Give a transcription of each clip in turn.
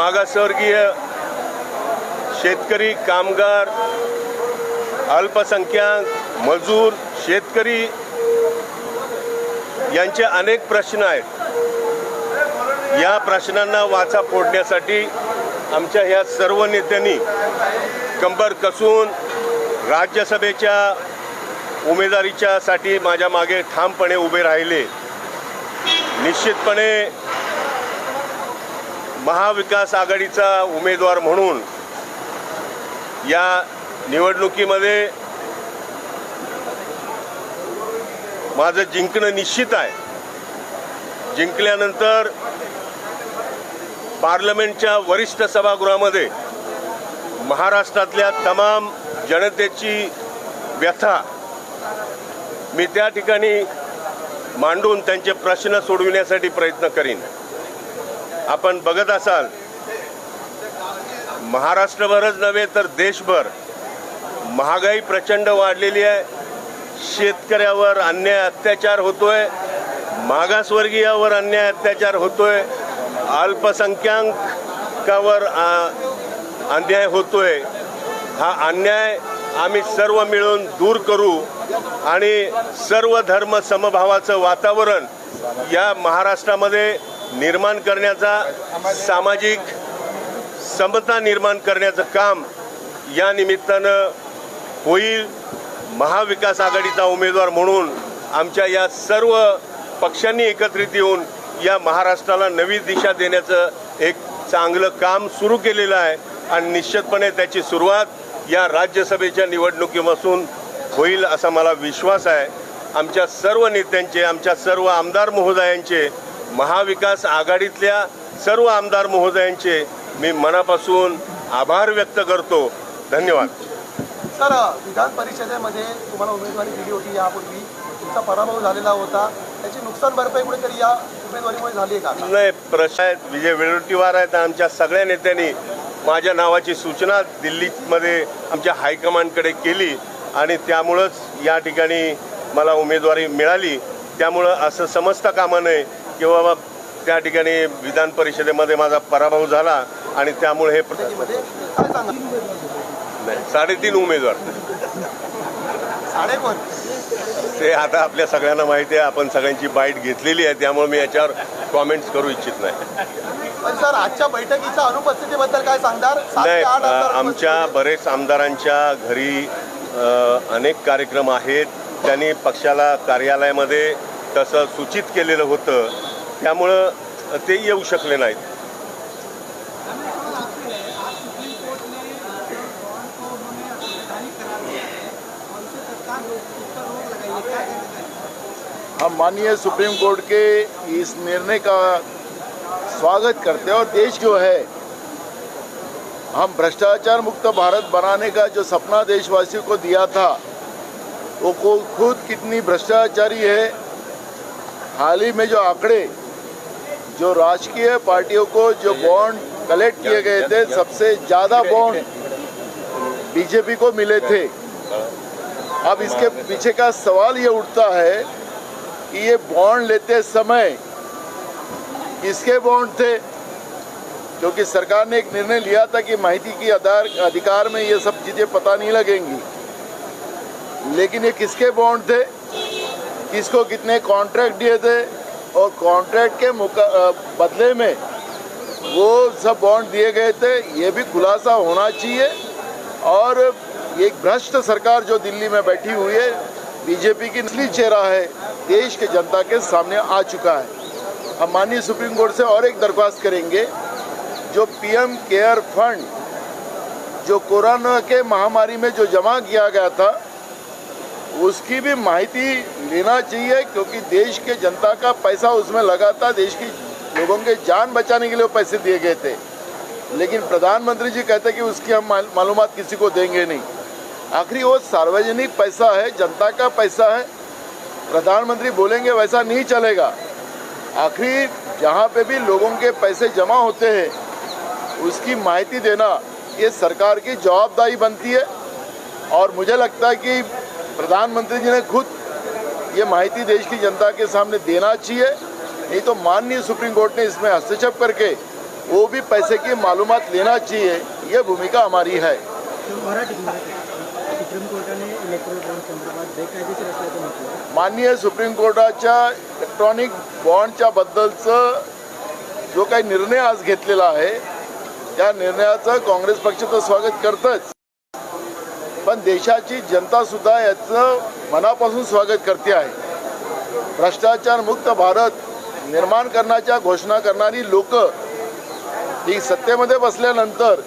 मागासवर्गीय शेतकरी कामगार अल्पसंख्याक मजूर शेतकरी यांचे अनेक प्रश्न आहेत. या प्रश्नांना वाचा फोडण्यासाठी आमच्या ह्या सर्व नेत्यांनी कंबर कसून राज्यसभेच्या उमेदवारीच्यासाठी माझ्या मागे ठामपणे उभे राहिले. निश्चितपणे महाविकास आघाडीचा उमेदवार म्हणून या निवडणुकीमध्ये माझं जिंकणं निश्चित आहे. जिंकल्यानंतर पार्लमेंटच्या वरिष्ठ सभागृहामध्ये महाराष्ट्रातल्या तमाम जनतेची व्यथा मी त्या ठिकाणी मांडून त्यांचे प्रश्न सोडविण्यासाठी प्रयत्न करीन. आपण बघत असाल महाराष्ट्रभरच नव्हे तर देशभर महागाई प्रचंड वाढलेली आहे. शेतकऱ्यावर अन्याय अत्याचार होतोय. मागासवर्गीयावर अन्याय अत्याचार होतोय. अल्पसंख्याकावर अन्याय होतोय. हा अन्याय आम्ही सर्व मिळून दूर करू आणि सर्व धर्म समभावाचं वातावरण या महाराष्ट्रामध्ये निर्माण करण्याचा सामाजिक समता निर्माण करण्याचं काम या निमित्तानं होईल. महाविकास आघाडीचा उमेदवार म्हणून आमच्या या सर्व पक्षांनी एकत्रित येऊन या महाराष्ट्राला नवी दिशा देण्याचं एक चांगलं काम सुरू केलेलं आहे आणि निश्चितपणे त्याची सुरुवात या राज्यसभेच्या निवडणुकीपासून होईल असा मला विश्वास आहे. आमच्या सर्व नेत्यांचे आमच्या सर्व आमदार महोदयांचे महाविकास आघाडीतल्या सर्व आमदार महोदयांचे मी मनापासून आभार व्यक्त करतो. धन्यवाद. सर विधान परिषदेमध्ये तुम्हाला उमेदवारी दिली होती यापूर्वी. तुमचा पराभव झालेला होता. त्याची नुकसान भरपाई कुठेतरी या उमेदवारीमुळे झाली आहे का? नाही प्रश्न आहेत विजय वेळोटीवार आहेत. आमच्या सगळ्या नेत्यांनी माझ्या नावाची सूचना दिल्लीमध्ये आमच्या हायकमांडकडे केली आणि त्यामुळंच या ठिकाणी मला उमेदवारी मिळाली. त्यामुळं असं समजता कामा नये की बाबा त्या ठिकाणी विधान परिषदेमध्ये माझा पराभव झाला आणि त्यामुळे हे नाही, साडेतीन उमेदवार. ते आता आपल्या सगळ्यांना माहिती आहे आपण सगळ्यांची बाईट घेतलेली आहे त्यामुळे मी याच्यावर कॉमेंट्स करू इच्छित नाही. सर आजच्या बैठकीच्या अनुपस्थितीबद्दल काय सांगणार? नाही आमच्या बरेच आमदारांच्या घरी अनेक कार्यक्रम आहेत. त्यांनी पक्षाला कार्यालयामध्ये तसं सूचित केलेलं होतं त्यामुळं शकले हम माननीय सुप्रीम कोर्ट के इस निर्णय का स्वागत करते हैं और देश जो है, हम भ्रष्टाचार मुक्त भारत बनाने का जो सपना देशवासियों को दिया था, वो खुद कितनी भ्रष्टाचारी है, हाल ही में जो आंकड़े जो राजकीय पार्टियों को जो बॉन्ड कलेक्ट किए गए थे सबसे ज़्यादा बॉन्ड बीजेपी को मिले थे। अब इसके पीछे का सवाल ये उठता है कि ये बॉन्ड लेते समय किसके बॉन्ड थे? क्योंकि सरकार ने एक निर्णय लिया था कि माहिती की आधार अधिकार में ये सब चीज़ें पता नहीं लगेंगी। लेकिन ये किसके बॉन्ड थे? किसको कितने कॉन्ट्रैक्ट दिए थे? और कॉन्ट्रैक्ट के बदले में वो सब बॉन्ड दिए गए थे, ये भी खुलासा होना चाहिए। और एक भ्रष्ट सरकार जो दिल्ली में बैठी हुई है, बीजेपी की नस्ली चेहरा है, देश के जनता के सामने आ चुका है। हम माननीय सुप्रीम कोर्ट से और एक दरख्वास्त करेंगे, जो पीएम केयर फंड, जो कोरोना के महामारी में जो जमा किया गया था उसकी भी माहिती लेना चाहिए, क्योंकि देश के जनता का पैसा उसमें लगा था, देश की लोगों के जान बचाने के लिए पैसे दिए गए थे। लेकिन प्रधानमंत्री जी कहते कि उसकी हम मालूम किसी को देंगे नहीं। आखिरी वो सार्वजनिक पैसा है, जनता का पैसा है। प्रधानमंत्री बोलेंगे, वैसा नहीं चलेगा। आखिरी जहाँ पे भी लोगों के पैसे जमा होते हैं, उसकी माहिती देना, ये सरकार की जवाबदारी बनती है। और मुझे लगता है कि प्रधानमंत्री जी ने खुद ये माहिती देश की जनता के सामने देना चाहिए नहीं तो माननीय सुप्रीम कोर्ट ने इसमें हस्तक्षेप करके वो भी पैसे की मालूमात लेना चाहिए ये भूमिका हमारी है। माननीय सुप्रीम कोर्टाच्या इलेक्ट्रॉनिक बॉन्डच्या बद्दलचं जो काही निर्णय आज घेतलेला आहे त्या निर्णयाचं काँग्रेस पक्षाचं स्वागत करतच. पण देशाची जनता सुद्धा याचं मनापासून स्वागत करते आहे. भ्रष्टाचार मुक्त भारत निर्माण करण्याच्या घोषणा करणारी लोक ही सत्तेमध्ये बसल्यानंतर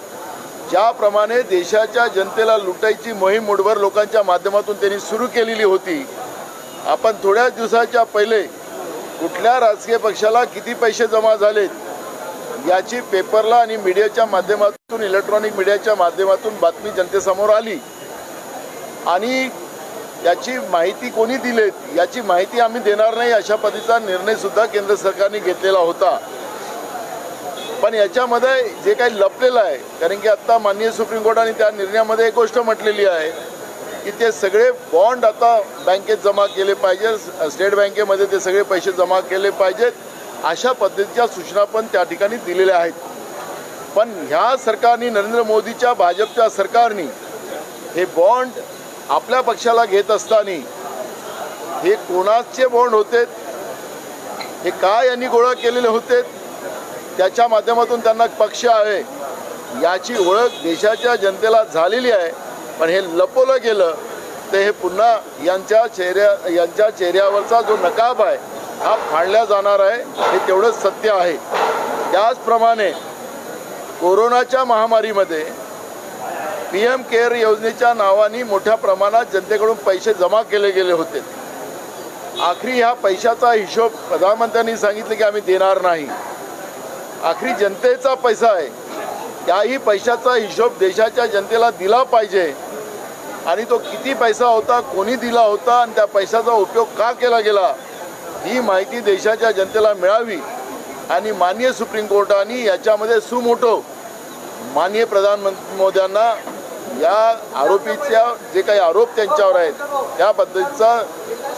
ज्याप्रमाणे देशाच्या जनतेला लुटायची मोहीम मुठभर लोकांच्या माध्यमातून त्यांनी सुरू केलेली होती आपण थोड्याच दिवसाच्या पहिले कुठल्या राजकीय पक्षाला किती पैसे जमा झालेत याची पेपरला आणि मीडियाच्या माध्यमातून इलेक्ट्रॉनिक मीडियाच्या माध्यमातून बातमी जनतेसमोर आली. आणि याची माहिती कोणी दिलेत याची माहिती आम्ही देणार नाही अशा पद्धतीचा निर्णय सुद्धा केंद्र सरकारने घेतलेला होता. पण याच्यामध्ये जे काही लपलेलं आहे कारण की आत्ता माननीय सुप्रीम कोर्टाने त्या निर्णयामध्ये एक गोष्ट म्हटलेली आहे की ते सगळे बॉन्ड आता बँकेत जमा केले पाहिजेत स्टेट बँकेमध्ये ते सगळे पैसे जमा केले पाहिजेत अशा पद्धतीच्या सूचना पण त्या ठिकाणी दिलेल्या आहेत. पण ह्या सरकारने नरेंद्र मोदीच्या भाजपच्या सरकारने हे बॉन्ड आपल्या पक्षाला घेत असताना हे कोणाचे बॉन्ड होते? हे काय यांनी गोळा केलेले होते? त्याच्या माध्यमातून त्यांना पक्ष आहे. याची ओळख देशाच्या जनतेला झालेली आहे. पण हे लपवलं गेलं तर हे पुन्हा यांच्या चेहऱ्या यांच्या चेहऱ्यावरचा जो नकाब आहे हा फाडला जाणार आहे हे तेवढंच सत्य आहे. त्याचप्रमाणे कोरोनाच्या महामारीमध्ये पी एम केअर योजनेच्या नावाने मोठ्या प्रमाणात जनतेकडून पैसे जमा केले गेले होते. आखरी ह्या पैशाचा हिशोब प्रधानमंत्र्यांनी सांगितलं की आम्ही देणार नाही. आखरी जनतेचा पैसा आहे. त्याही पैशाचा हिशोब देशाच्या जनतेला दिला पाहिजे. आणि तो किती पैसा होता कोणी दिला होता आणि त्या पैशाचा उपयोग का केला गेला ही माहिती देशाच्या जनतेला मिळावी. आणि माननीय सुप्रीम कोर्टाने याच्यामध्ये सुमोटो माननीय प्रधानमंत्री मोद्यांना या आरोपीच्या जे काही आरोप त्यांच्यावर आहेत त्या पद्धतीचा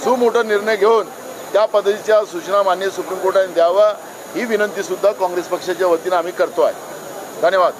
सुमोठा निर्णय घेऊन त्या पद्धतीच्या सूचना मान्य सुप्रीम कोर्टाने द्यावा ही विनंती सुद्धा काँग्रेस पक्षाच्या वतीनं आम्ही करतो आहे. धन्यवाद.